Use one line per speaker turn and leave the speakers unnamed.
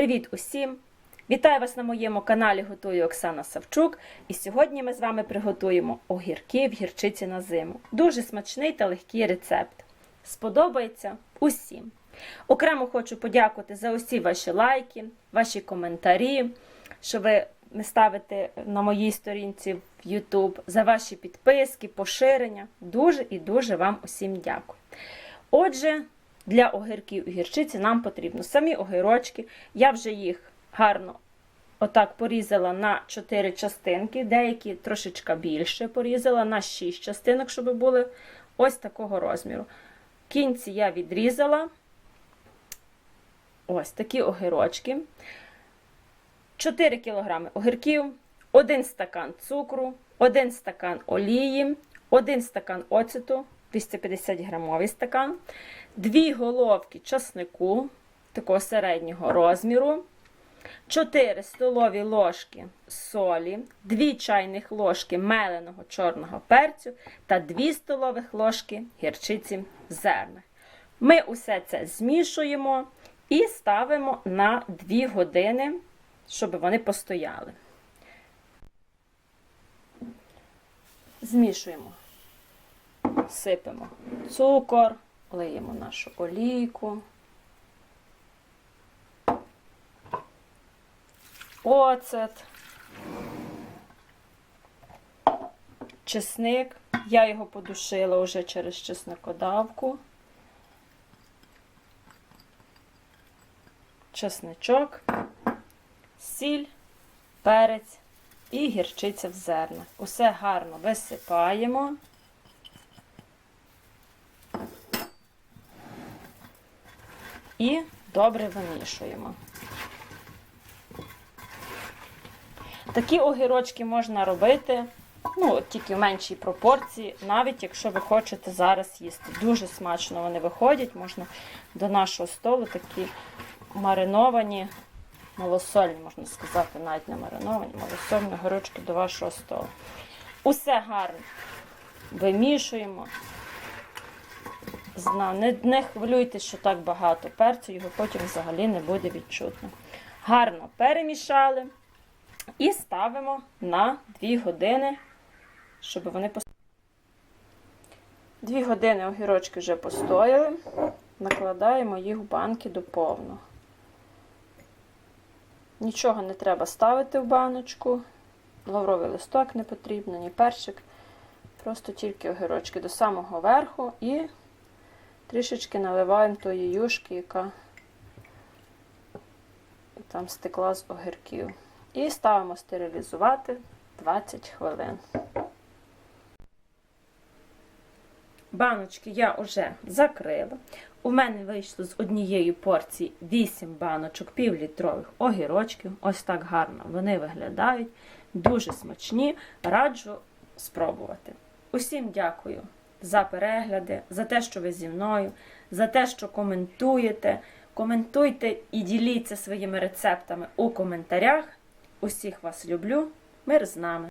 Привіт усім! Вітаю вас на моєму каналі Готую Оксана Савчук. І сьогодні ми з вами приготуємо огірки в гірчиці на зиму. Дуже смачний та легкий рецепт. Сподобається усім. Окремо хочу подякувати за усі ваші лайки, ваші коментарі, що ви ставите на моїй сторінці в YouTube, за ваші підписки, поширення. Дуже і дуже вам усім дякую. Отже, для огірків і гірчиці нам потрібно самі огірочки. Я вже їх гарно отак порізала на 4 частинки, деякі трошечки більше порізала на 6 частинок, щоб були ось такого розміру. Кінці я відрізала ось такі огірочки. 4 кг огірків, 1 стакан цукру, 1 стакан олії, 1 стакан оцету, 250 грамовий стакан, 2 головки часнику такого середнього розміру, 4 столові ложки солі, 2 чайних ложки меленого чорного перцю та 2 столових ложки гірчиці в зернах. Ми усе це змішуємо і ставимо на 2 години, щоб вони постояли. Змішуємо, сипемо цукор, лиємо нашу олійку, оцет, чесник. Я його подушила вже через чесникодавку. Чесничок, сіль, перець і гірчиця в зернах. Усе гарно висипаємо. І добре вимішуємо. Такі огірочки можна робити ну, тільки в меншій пропорції, навіть якщо ви хочете зараз їсти. Дуже смачно вони виходять, можна до нашого столу такі мариновані, малосольні, можна сказати, навіть не мариновані, малосольні огірочки до вашого столу. Усе гарно вимішуємо. Зна, не, не хвилюйтесь, що так багато перцю, його потім взагалі не буде відчутно. Гарно перемішали і ставимо на 2 години, щоб вони постояли. 2 години огірочки вже постояли, накладаємо їх в банки до повного. Нічого не треба ставити в баночку, лавровий листок не потрібно, ні перчик. Просто тільки огірочки до самого верху і трішечки наливаємо тої юшки, яка там стекла з огірків. І ставимо стерилізувати 20 хвилин. Баночки я вже закрила. У мене вийшло з однієї порції 8 баночок півлітрових огірочків. Ось так гарно вони виглядають. Дуже смачні. Раджу спробувати. Усім дякую за перегляди, за те, що ви зі мною, за те, що коментуєте. Коментуйте і діліться своїми рецептами у коментарях. Усіх вас люблю. Мир з нами!